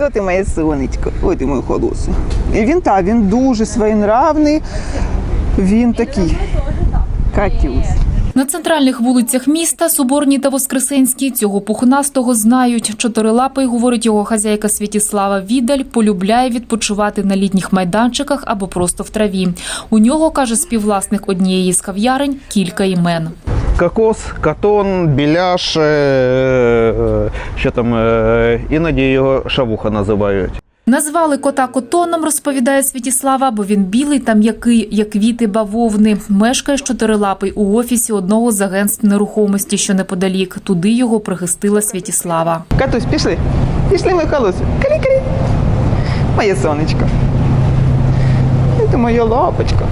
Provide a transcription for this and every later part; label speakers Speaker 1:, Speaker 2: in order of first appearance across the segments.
Speaker 1: Оце ти моє сонечко. Ой, ти моє холосе. І він так, він дуже своєнравний. Він такий. Катюсь.
Speaker 2: На центральних вулицях міста, Соборній та Воскресенській, цього пухнастого знають. Чотирилапий, говорить його хазяйка Святіслава Відаль, полюбляє відпочивати на літніх майданчиках або просто в траві. У нього, каже співвласник однієї з кав'ярень, кілька імен.
Speaker 3: Кокос, катон, біляш, е, е, що там, е, іноді його шавуха називають.
Speaker 2: Назвали кота котоном, розповідає Святіслава, бо він білий та м'який, як квіти бавовни. Мешкає з чотирилапий у офісі одного з агентств нерухомості, що неподалік. Туди його прихистила Святіслава.
Speaker 1: Катусь, пішли. Пішли, моє холосе. Калі-калі. Моє сонечко. Це моє лапочко.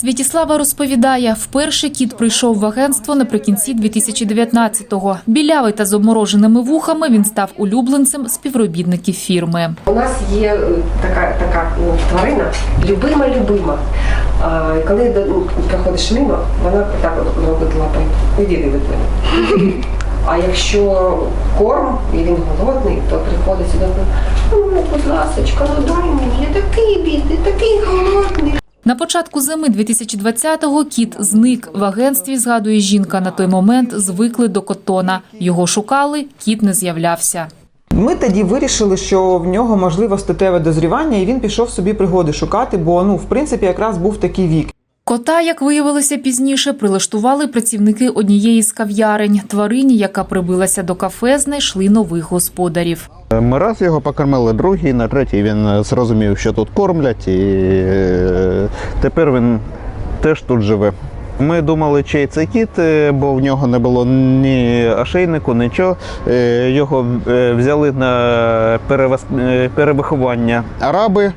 Speaker 2: Святіслава розповідає, вперше кіт прийшов в агентство наприкінці 2019-го. Білявий та з обмороженими вухами він став улюбленцем співробітників фірми.
Speaker 4: У нас є е, така, така тварина, любима-любима. А, коли ну, проходиш мимо, вона так робить лапою. Відійди від. А якщо корм і він голодний, то приходить сюди, ну, будь ласочка, ну дай мені, я такий бідний, такий голодний.
Speaker 2: На початку зими 2020-го кіт зник в агентстві. Згадує жінка. На той момент звикли до котона. Його шукали, кіт не з'являвся.
Speaker 1: Ми тоді вирішили, що в нього можливо статеве дозрівання, і він пішов собі пригоди шукати, бо ну, в принципі, якраз був такий вік.
Speaker 2: Кота, як виявилося пізніше, прилаштували працівники однієї з кав'ярень. Тварині, яка прибилася до кафе, знайшли нових господарів.
Speaker 3: Ми раз його покормили, другий, на третій він зрозумів, що тут кормлять, і е, тепер він теж тут живе. Ми думали, чий це кіт, е, бо в нього не було ні ошейнику, нічого. Е, Його е, взяли на перевиховання араби.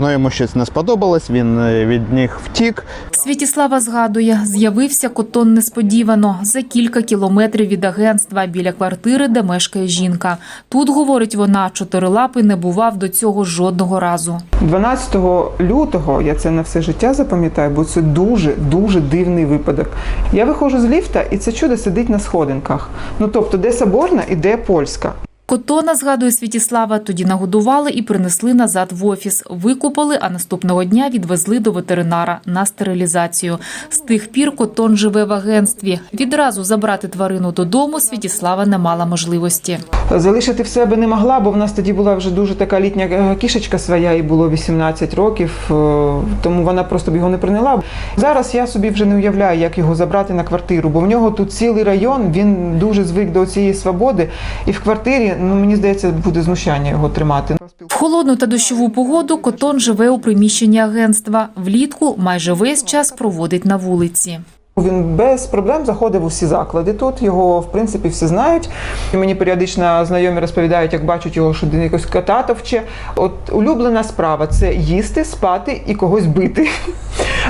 Speaker 3: Ну, йому щось не сподобалось, він від них втік.
Speaker 2: Святіслава згадує, з'явився котон несподівано за кілька кілометрів від агентства біля квартири, де мешкає жінка. Тут, говорить вона, чотирилапий не бував до цього жодного разу.
Speaker 1: 12 лютого я це на все життя запам'ятаю, бо це дуже дуже дивний випадок. Я виходжу з ліфта, і це чудо сидить на сходинках. Ну тобто, де Соборна і де польська.
Speaker 2: Котона, згадує Святіслава, тоді нагодували і принесли назад в офіс. Викупали, а наступного дня відвезли до ветеринара на стерилізацію. З тих пір котон живе в агентстві. Відразу забрати тварину додому Святіслава не мала можливості.
Speaker 1: Залишити в себе не могла, бо в нас тоді була вже дуже така літня е, кішечка своя, і було 18 років, е, тому вона просто б його не прийняла. Зараз я собі вже не уявляю, як його забрати на квартиру, бо в нього тут цілий район, він дуже звик до цієї свободи, і в квартирі, ну мені здається, буде знущання його тримати.
Speaker 2: В холодну та дощову погоду котон живе у приміщенні агентства. Влітку майже весь час проводить на вулиці.
Speaker 1: Він без проблем заходив у всі заклади тут. Його в принципі всі знають. І мені періодично знайомі розповідають, як бачать його, що він якось кота товче. От улюблена справа це їсти, спати і когось бити.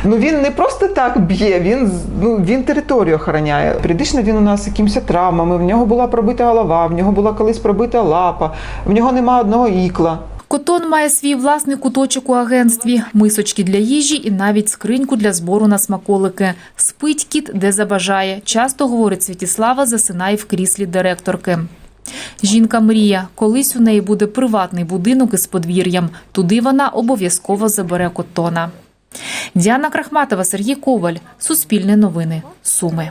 Speaker 1: Ну він не просто так б'є, він ну він територію охороняє. Періодично він у нас з якимись травмами. В нього була пробита голова, в нього була колись пробита лапа, в нього нема одного ікла.
Speaker 2: Котон має свій власний куточок у агентстві, мисочки для їжі і навіть скриньку для збору на смаколики. Спить кіт, де забажає. Часто, говорить Святіслава, засинає в кріслі директорки. Жінка мріє, колись у неї буде приватний будинок із подвір'ям. Туди вона обов'язково забере котона. Діана Крахматова, Сергій Коваль. Суспільне новини. Суми.